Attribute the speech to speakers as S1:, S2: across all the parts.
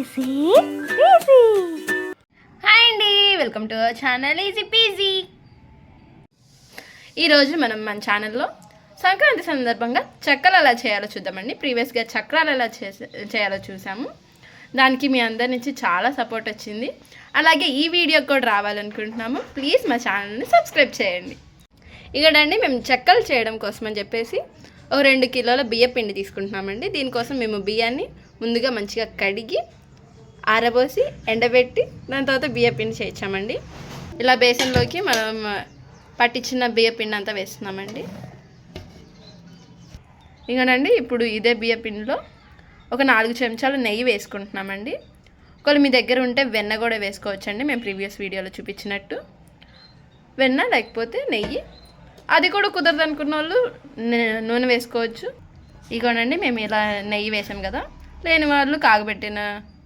S1: Easy easy
S2: hi అండి welcome to our channel Easy PG ఈరోజు మనం మన ఛానల్లో సంక్రాంతి సందర్భంగా చక్కలు ఎలా చేయాలో చూద్దామండి. ప్రీవియస్గా చక్రాలు ఎలా చేసే చేయాలో చూసాము. దానికి మీ అందరి నుంచి చాలా సపోర్ట్ వచ్చింది. అలాగే ఈ వీడియో కూడా రావాలనుకుంటున్నాము. ప్లీజ్ మా ఛానల్ని సబ్స్క్రైబ్ చేయండి. ఇక్కడండి మేము చెక్కలు చేయడం కోసం అని చెప్పేసి ఓ రెండు కిలోల బియ్య పిండి తీసుకుంటున్నామండి. దీనికోసం మేము బియ్యాన్ని ముందుగా మంచిగా కడిగి ఆరబోసి ఎండబెట్టి దాని తర్వాత బియ్యపిండి చేయించామండి. ఇలా బేసన్లోకి మనం పట్టించిన బియ్యపిండి అంతా వేస్తున్నామండి. ఇంకనండి ఇప్పుడు ఇదే బియ్యపిండిలో ఒక నాలుగు చెంచాలు నెయ్యి వేసుకుంటున్నామండి. ఒకవేళ మీ దగ్గర ఉంటే వెన్న కూడా వేసుకోవచ్చండి మేము ప్రీవియస్ వీడియోలో చూపించినట్టు. వెన్న లేకపోతే నెయ్యి. అది కూడా కుదరదు అనుకున్న వాళ్ళు నూనె వేసుకోవచ్చు. ఇగోనండి మేము ఇలా నెయ్యి వేసాం కదా. లేని వాళ్ళు కాగబెట్టిన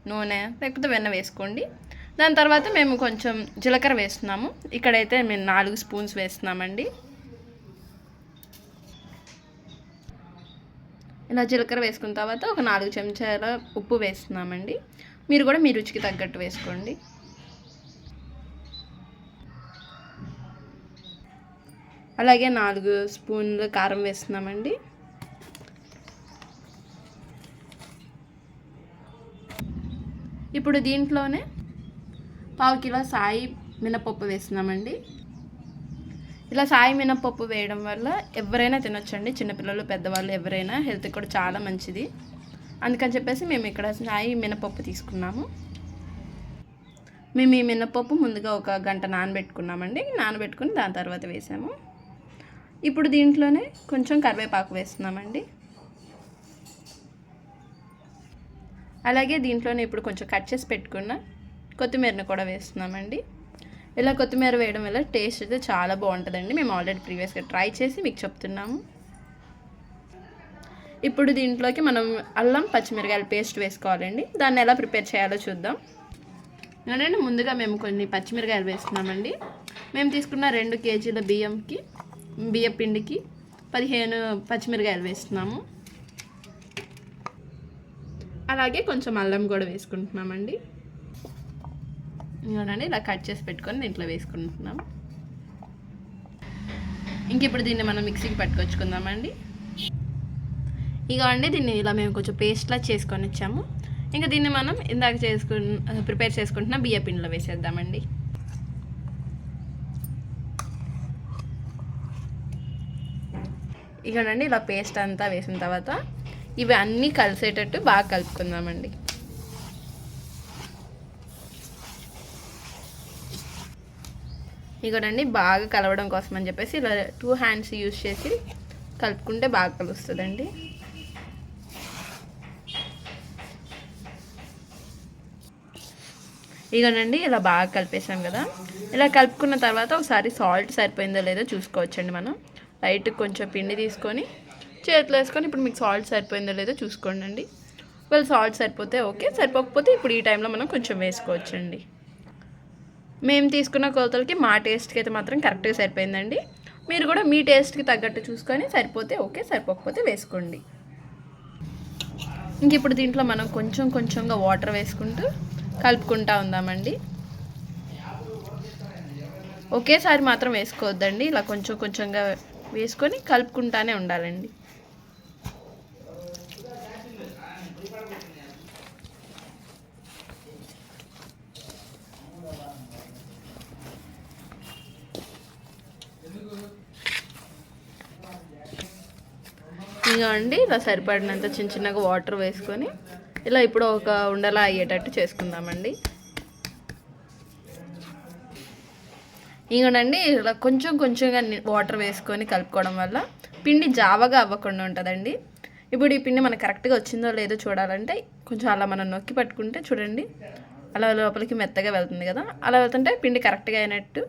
S2: నూనె లేకపోతే వెన్న వేసుకోండి. దాని తర్వాత మేము కొంచెం జీలకర్ర వేస్తున్నాము. ఇక్కడైతే మేము నాలుగు స్పూన్స్ వేస్తున్నామండి. ఇలా జీలకర్ర వేసుకున్న తర్వాత ఒక నాలుగు చెంచాల ఉప్పు వేస్తున్నామండి. మీరు కూడా మీ రుచికి తగ్గట్టు వేసుకోండి. అలాగే నాలుగు స్పూన్లు కారం వేస్తున్నామండి. ఇప్పుడు దీంట్లోనే పావు కిలో సాయి మినపప్పు వేస్తున్నామండి. ఇలా సాయి మినపప్పు వేయడం వల్ల ఎవరైనా తినొచ్చండి. చిన్నపిల్లలు పెద్దవాళ్ళు ఎవరైనా హెల్త్ కూడా చాలా మంచిది. అందుకని చెప్పేసి మేము ఇక్కడ సాయి మినపప్పు తీసుకున్నాము. మేము ఈ మినపప్పు ముందుగా ఒక గంట నానబెట్టుకున్నామండి. నానబెట్టుకుని దాని తర్వాత వేసాము. ఇప్పుడు దీంట్లోనే కొంచెం కరివేపాకు వేస్తున్నామండి. అలాగే దీంట్లోనే ఇప్పుడు కొంచెం కట్ చేసి పెట్టుకున్న కొత్తిమీరను కూడా వేస్తున్నామండి. ఇలా కొత్తిమీర వేయడం వల్ల టేస్ట్ అయితే చాలా బాగుంటుందండి. మేము ఆల్రెడీ ప్రీవియస్గా ట్రై చేసి మీకు చెప్తున్నాము. ఇప్పుడు దీంట్లోకి మనం అల్లం పచ్చిమిరకాయల పేస్ట్ వేసుకోవాలండి. దాన్ని ఎలా ప్రిపేర్ చేయాలో చూద్దాం. ఏంటంటే ముందుగా మేము కొన్ని పచ్చిమిరకాయలు వేస్తున్నామండి. మేము తీసుకున్న రెండు కేజీల బియ్యంకి బియ్య పిండికి పదిహేను పచ్చిమిరకాయలు వేస్తున్నాము. అలాగే కొంచెం అల్లం కూడా వేసుకుంటున్నామండి. ఇవ్వనండి ఇలా కట్ చేసి పెట్టుకొని దీంట్లో వేసుకుంటున్నాం. ఇంక ఇప్పుడు దీన్ని మనం మిక్సీకి పట్టుకొచ్చుకుందామండి. ఇక అండి దీన్ని ఇలా మేము కొంచెం పేస్ట్లా చేసుకొని ఇచ్చాము ఇంకా దీన్ని మనం ఇందాక చేసుకు ప్రిపేర్ చేసుకుంటున్న బియ్య పిండిలో వేసేద్దామండి. ఇకనండి ఇలా పేస్ట్ అంతా వేసిన తర్వాత ఇవి అన్నీ కలిసేటట్టు బాగా కలుపుకుందామండి. ఇకనండి బాగా కలవడం కోసం అని చెప్పేసి ఇలా టూ హ్యాండ్స్ యూజ్ చేసి కలుపుకుంటే బాగా కలుస్తుందండి. ఇగోనండి ఇలా బాగా కలిపేసాం కదా. ఇలా కలుపుకున్న తర్వాత ఒకసారి సాల్ట్ సరిపోయిందో లేదో చూసుకోవచ్చండి మనం. లైట్ కొంచెం పిండి తీసుకొని చేతిలో వేసుకొని ఇప్పుడు మీకు సాల్ట్ సరిపోయిందో లేదో చూసుకోండి అండి సాల్ట్ సరిపోతే ఓకే సరిపోకపోతే ఇప్పుడు ఈ టైంలో మనం కొంచెం వేసుకోవచ్చండి. మేము తీసుకున్న కొలతలకి మా టేస్ట్కి అయితే మాత్రం కరెక్ట్గా సరిపోయిందండి. మీరు కూడా మీ టేస్ట్కి తగ్గట్టు చూసుకొని సరిపోతే ఓకే సరిపోకపోతే వేసుకోండి. ఇంక ఇప్పుడు దీంట్లో మనం కొంచెం కొంచెంగా వాటర్ వేసుకుంటూ కలుపుకుంటా ఉందామండి. ఒకేసారి మాత్రం వేసుకోవద్దండి. ఇలా కొంచెం కొంచెంగా వేసుకొని కలుపుకుంటానే ఉండాలండి. ఇంకా అండి ఇలా సరిపడినంత చిన్న చిన్నగా వాటర్ వేసుకొని ఇలా ఇప్పుడు ఒక ఉండలా అయ్యేటట్టు చేసుకుందామండి. ఇంకోనండి ఇలా కొంచెం కొంచెంగా వాటర్ వేసుకొని కలుపుకోవడం వల్ల పిండి జావగా అవ్వకుండా ఉంటుందండి. ఇప్పుడు ఈ పిండి మనకు కరెక్ట్గా వచ్చిందో లేదో చూడాలంటే కొంచెం అలా మనం నొక్కి పట్టుకుంటే చూడండి అలా లోపలికి మెత్తగా వెళ్తుంది కదా. అలా వెళ్తుంటే పిండి కరెక్ట్గా అయినట్టు.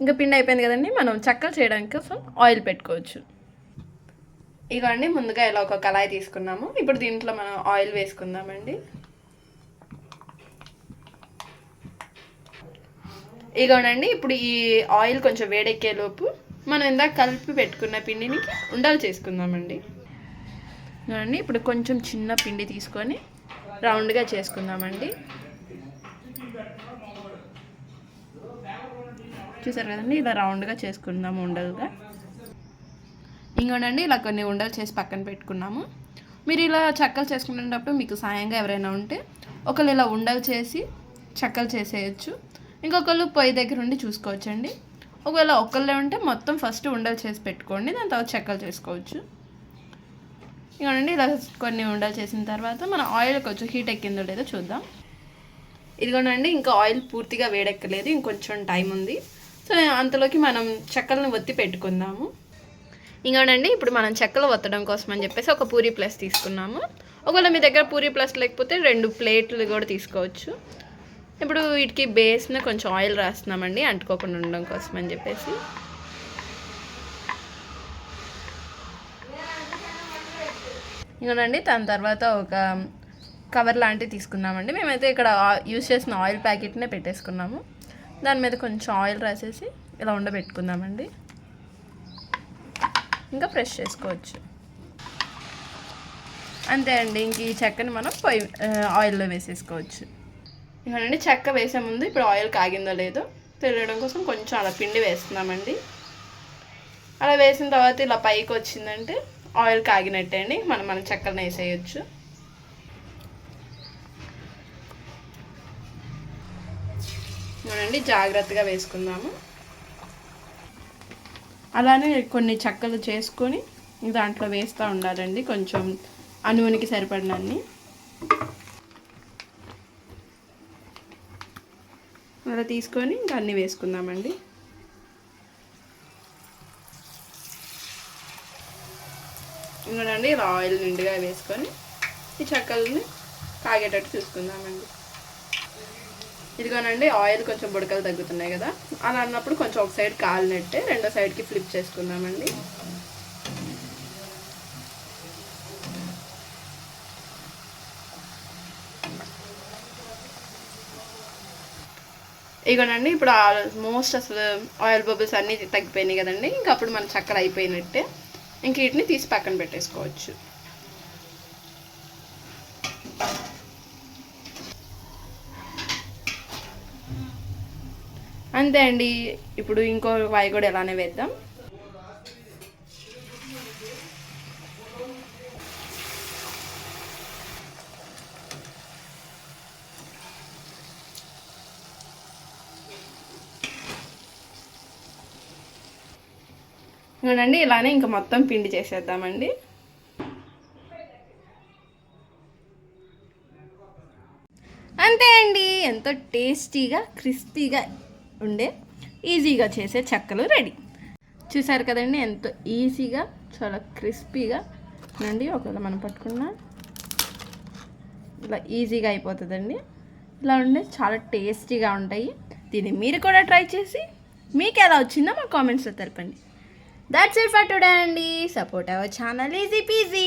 S2: ఇంకా పిండి అయిపోయింది కదండి మనం చక్కలు చేయడానికి కోసం ఆయిల్ పెట్టుకోవచ్చు. ఇగోండి ముందుగా ఇలా ఒక కళాయి తీసుకున్నాము. ఇప్పుడు దీంట్లో మనం ఆయిల్ వేసుకుందామండి. ఇగోనండి ఇప్పుడు ఈ ఆయిల్ కొంచెం వేడెక్కేలోపు మనం ఇందాక కలిపి పెట్టుకున్న పిండిని ఉండలు చేసుకుందామండి. చూడండి ఇప్పుడు కొంచెం చిన్న పిండి తీసుకొని రౌండ్గా చేసుకుందామండి. చూసారు కదండి ఇలా రౌండ్గా చేసుకుందాము ఉండలుగా. ఇంకోనండి ఇలా కొన్ని ఉండలు చేసి పక్కన పెట్టుకున్నాము. మీరు ఇలా చెక్కలు చేసుకునేటప్పుడు మీకు సాయంగా ఎవరైనా ఉంటే ఒకళ్ళు ఇలా ఉండలు చేసి చెక్కలు చేసేయచ్చు. ఇంకొకళ్ళు పొయ్యి దగ్గర ఉండి చూసుకోవచ్చండి. ఒకవేళ ఒకళ్ళే ఉంటే మొత్తం ఫస్ట్ ఉండలు చేసి పెట్టుకోండి దాని తర్వాత చెక్కలు చేసుకోవచ్చు. ఇంకోనండి ఇలా కొన్ని ఉండలు చేసిన తర్వాత మన ఆయిల్ కొంచెం హీట్ ఎక్కిందో లేదో చూద్దాం. ఇదిగోనండి ఇంకా ఆయిల్ పూర్తిగా వేడెక్కలేదు ఇంకొంచెం టైం ఉంది. సో అంతలోకి మనం చెక్కలను ఒత్తి పెట్టుకుందాము. ఇంకోనండి ఇప్పుడు మనం చెక్కలు ఒత్తడం కోసం అని చెప్పేసి ఒక పూరి ప్లస్ తీసుకున్నాము. ఒకవేళ మీ దగ్గర పూరి ప్లస్ లేకపోతే రెండు ప్లేట్లు కూడా తీసుకోవచ్చు. ఇప్పుడు వీటికి బేస్న కొంచెం ఆయిల్ రాస్తున్నామండి అంటుకోకుండా ఉండడం కోసం అని చెప్పేసి. ఇంకోనండి దాని తర్వాత ఒక కవర్ లాంటివి తీసుకున్నామండి. మేమైతే ఇక్కడ యూస్ చేసిన ఆయిల్ ప్యాకెట్నే పెట్టేసుకున్నాము. దాని మీద కొంచెం ఆయిల్ రాసేసి ఇలా ఉండబెట్టుకుందామండి. ఇంకా ఫ్రెష్ చేసుకోవచ్చు. అంతే అండి ఇంక ఈ చెక్కని మనం పొయ్యి ఆయిల్లో వేసేసుకోవచ్చు. ఇవ్వండి చెక్క వేసే ముందు ఇప్పుడు ఆయిల్ కాగిందో లేదో తెలియడం కోసం కొంచెం అలా పిండి వేస్తున్నామండి. అలా వేసిన తర్వాత ఇలా పైకి వచ్చిందంటే ఆయిల్ కాగినట్టే అండి మనం మన చెక్కలను వేసేయచ్చు. చూడండి జాగ్రత్తగా వేసుకుందాము. అలానే కొన్ని చెక్కలు చేసుకొని దాంట్లో వేస్తూ ఉండాలండి. కొంచెం అనువునికి సరిపడినన్ని. అలా తీసుకొని ఇంకా అన్నీ వేసుకుందామండి. ఇంకోనండి ఇలా ఆయిల్ నిండుగా వేసుకొని ఈ చెక్కల్ని కాగేటట్టు చూసుకుందామండి. ఇదిగోనండి ఆయిల్ కొంచెం బుడకలు తగ్గుతున్నాయి కదా. అలా అన్నప్పుడు కొంచెం ఒక సైడ్ కాలినట్టే రెండో సైడ్కి ఫ్లిప్ చేసుకుందామండి. ఇగోనండి ఇప్పుడు ఆల్మోస్ట్ అసలు ఆయిల్ బబుల్స్ అన్నీ తగ్గిపోయినాయి కదండి. ఇంకా అప్పుడు మన చక్కెర అయిపోయినట్టే. ఇంక వీటిని తీసి పక్కన పెట్టేసుకోవచ్చు. అంతే అండి. ఇప్పుడు ఇంకో వాయి కూడా ఎలానే వేద్దాం. చూడండి ఇలానే ఇంకా మొత్తం పిండి చేసేద్దామండి. అంతే అండి. ఎంతో టేస్టీగా క్రిస్పీగా ఉండే ఈజీగా చేసే చెక్కలు రెడీ. చూసారు కదండి ఎంతో ఈజీగా చాలా క్రిస్పీగా నండి ఒకవేళ మనం పట్టుకున్న ఇలా ఈజీగా అయిపోతుందండి. ఇలా ఉండే చాలా టేస్టీగా ఉంటాయి. దీన్ని మీరు కూడా ట్రై చేసి మీకు ఎలా వచ్చిందో మా కామెంట్స్లో తెలపండి. దాట్స్ ఇట్ ఫర్ టుడే అండి. Support our channel Easy PG